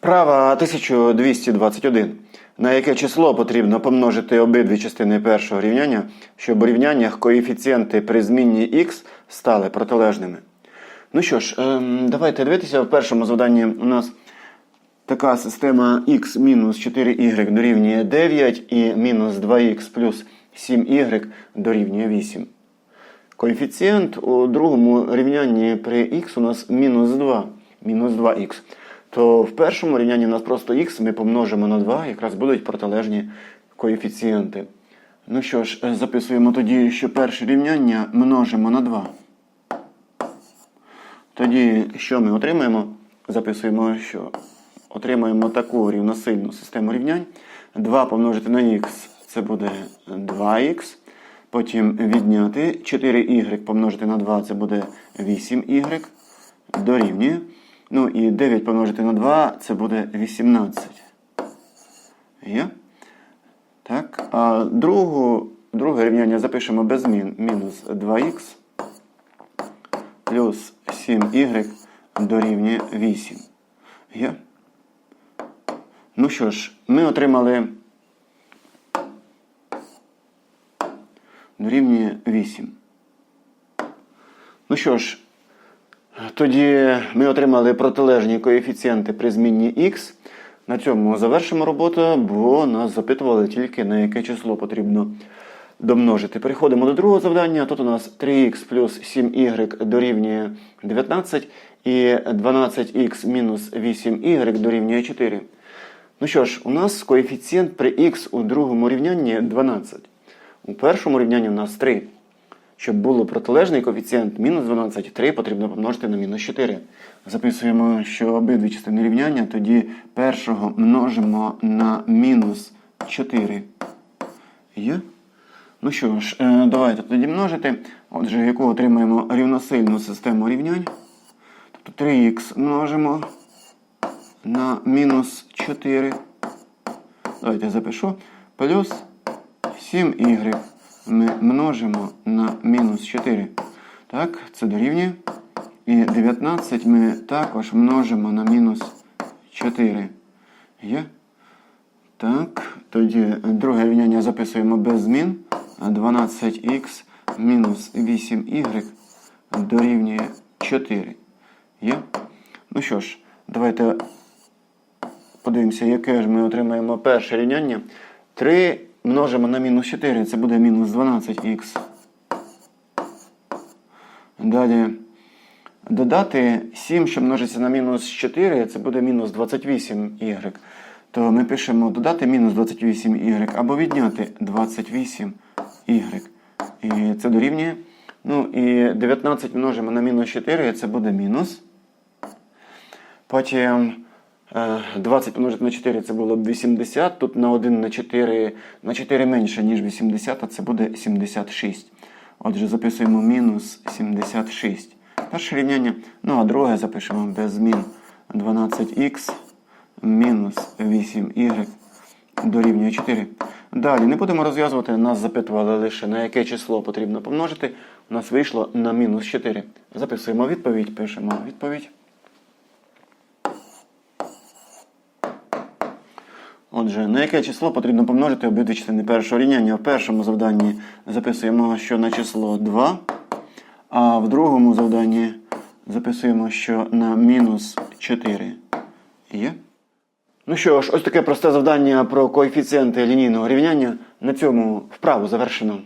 Вправа 1221. На яке число потрібно помножити обидві частини першого рівняння, щоб у рівняннях коефіцієнти при змінні х стали протилежними? Ну що ж, ем, давайте дивитися. В першому завданні у нас така система x мінус 4y дорівнює 9 і мінус 2х плюс 7y дорівнює 8. Коефіцієнт у другому рівнянні при х у нас мінус 2, мінус 2х. То в першому рівнянні у нас просто х ми помножимо на 2, якраз будуть протилежні коефіцієнти. Ну що ж, е, записуємо тоді, що перше рівняння множимо на 2. Тоді що ми отримаємо? Записуємо, що отримаємо таку рівносильну систему рівнянь. 2 помножити на х це буде 2х. Потім відняти 4y помножити на 2 це буде 8y. Дорівнює. Ну і 9 помножити на 2 це буде 18. Є? Так. А другу, друге рівняння запишемо без змін. Мінус 2х плюс 7y дорівнює 8. Є? Ну що ж, ми отримали дорівнює 8. Ну що ж, тоді ми отримали протилежні коефіцієнти при змінні х. На цьому завершимо роботу, бо нас запитували тільки на яке число потрібно домножити. Переходимо до другого завдання. Тут у нас 3х плюс 7y дорівнює 19 і 12х мінус 8y дорівнює 4. Ну що ж, у нас коефіцієнт при х у другому рівнянні 12. У першому рівнянні у нас 3. Щоб було протилежний коефіцієнт мінус 12, потрібно помножити на мінус 4. Записуємо, що обидві частини рівняння, тоді першого множимо на мінус 4. Є? Ну що ж, е, давайте тоді множити. Отже, яку отримаємо рівносильну систему рівнянь. Тобто 3х множимо на мінус 4. Давайте запишу. Плюс 7y ми множимо на мінус 4. Так, це дорівнює. І 19 ми також множимо на мінус 4. Є? Так, тоді друге рівняння записуємо без змін. 12х мінус 8y дорівнює 4. Є? Ну що ж, давайте подивимося, яке ж ми отримаємо перше рівняння. 3 множимо на мінус 4, це буде мінус 12х. Далі додати 7, що множиться на мінус 4, це буде мінус 28y. То ми пишемо додати мінус 28y або відняти 28y. І це дорівнює. Ну і 19 множимо на мінус 4, це буде мінус. Потім 20 помножити на 4 це було б 80. Тут на 1 на 4 на 4 менше, ніж 80, а це буде 76. Отже, записуємо мінус 76. Перше рівняння. Ну, а друге запишемо без змін 12х мінус 8y дорівнює 4. Далі не будемо розв'язувати. Нас запитували лише на яке число потрібно помножити. У нас вийшло на мінус 4. Записуємо відповідь, пишемо відповідь. Отже, на яке число потрібно помножити обидві частини першого рівняння? В першому завданні записуємо, що на число 2, а в другому завданні записуємо, що на мінус 4 є. Ну що ж, ось таке просте завдання про коефіцієнти лінійного рівняння. На цьому вправу завершено.